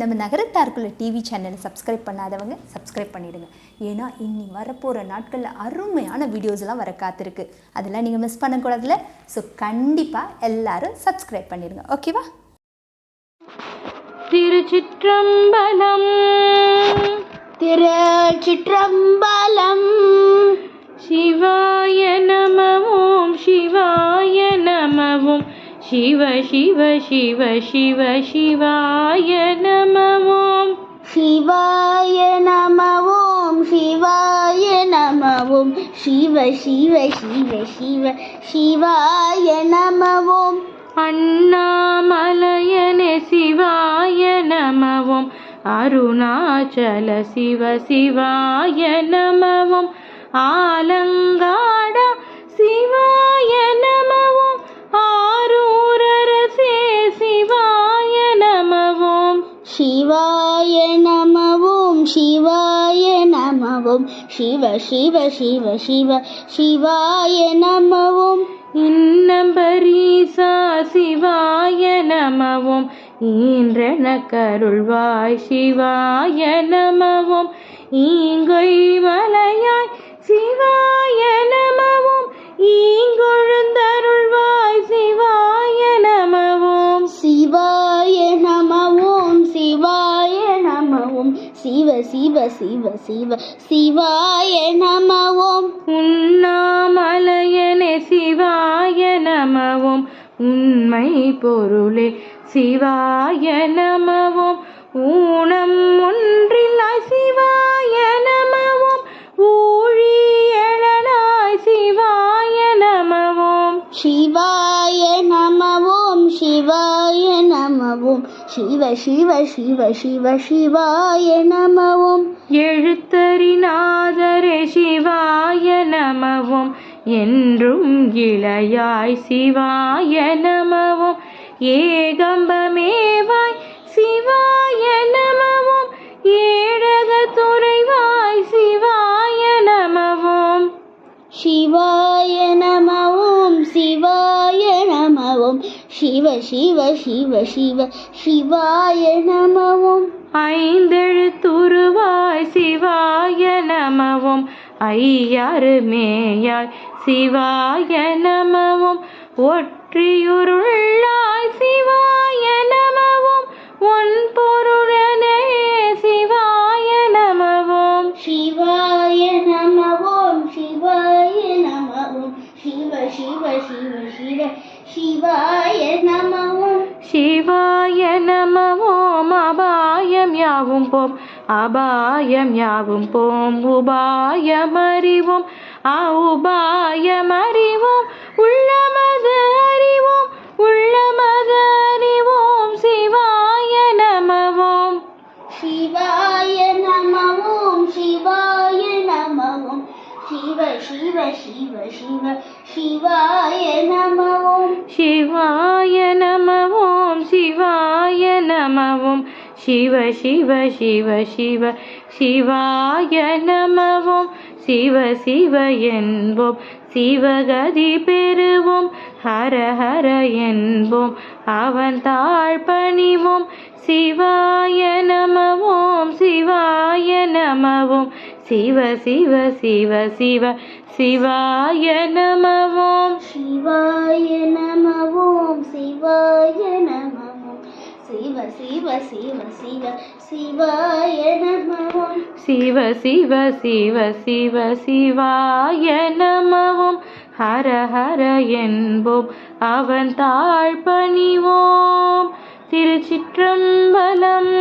நம்ம நகரத்தாருக்குள்ள டிவி சேனலை சப்ஸ்கிரைப் பண்ணாதவங்க சப்ஸ்கிரைப் பண்ணிடுங்க. ஏன்னா இன்னி வரப்போகிற நாட்களில் அருமையான வீடியோஸ்லாம் வர காத்திருக்கு. அதெல்லாம் நீங்கள் மிஸ் பண்ணக்கூடாதுல ஸோ கண்டிப்பாக எல்லாரும் சப்ஸ்கிரைப் பண்ணிடுங்க. ஓகேவா திருச்சிற்றம்பலம் திருச்சிற்றம்பலம் சிவா சிவ சிவ சிவ சிவ சிவாய நமவோம். சிவாய நமவோம் சிவாய நமவோம். சிவ சிவ சிவ சிவ சிவாய நமவோம். அண்ணாமலையனே சிவாய நமவோம். அருணாச்சல சிவ சிவாய நமவோம். ஆலங்காடா ஓம் சிவ சிவ சிவ சிவ சிவாய நமவோம். இன்னம்பரீசா சிவாய நமவோம். ஈன்றன கருள்வாய் சிவாய நமவோம். ஈங்கை மலையாய் சிவ சிவ சிவ. சிவ சிவாய நமவோம். உண்ணாமலையனே சிவாய நமவோம். உண்மை பொருளே சிவாய நமவோம். ஊனம் ஒன்றில்லாய் சிவாய நமவோம். ஊழியழனாய் சிவாய நமவோம். சிவாய நமவோம் சிவாய நமவோம். சிவ சிவ சிவ சிவ சிவாய நமவோம். எழுத்தறிநாதரே சிவாய நமவோம். என்றும் இளையாய் சிவாய நமவோம். ஏகம்பமேவாய் சிவாய நமவோம். ஏழக துறைவாய் சிவாய நமவோம். சிவாய நமவோம் சிவ சிவ சிவ சிவ சிவாய நமவோம். ஐந்தெழுத்துருவாய் சிவாய நமவோம். ஐயாறு மேயாய் சிவாய நமவோம். ஒற்றியுருளாய் சிவாய நமவோம். ஒன் பொருளனே சிவாய நமவோம். சிவாய நமவோம் சிவாய நமவோம். சிவ சிவ சிவ சிவ. சிவாய நமவோம் சிவாய நமவோம் அபாயம் யாவும் போம். அபாயம் யாவும் போம். உபாயம் அறிவோம். அவுபாயம் அறிவோம். உள்ளமது சிவ சிவ சிவாய நமவோம் சிவாய நமவோம் சிவாய நமவோம் சிவ சிவ சிவ சிவ சிவாய நமவோம் சிவ சிவ என்போம். சிவகதி பெறுவோம். ஹர ஹர என்போம். அவன் தாழ் பணிவோம். சிவாய நமவோம் சிவாய நமவோம் சிவ சிவ சிவ சிவ சிவாய நமவோம் சிவாய நமவோம் சிவாய நமவோம் சிவ சிவ சிவ சிவ சிவாய நமவோம் சிவ சிவ சிவ சிவ சிவாய நமவோம் ஹர ஹர என்போம் அவன் தாழ் பணிவோம் திருச்சிற்றம்பலம்.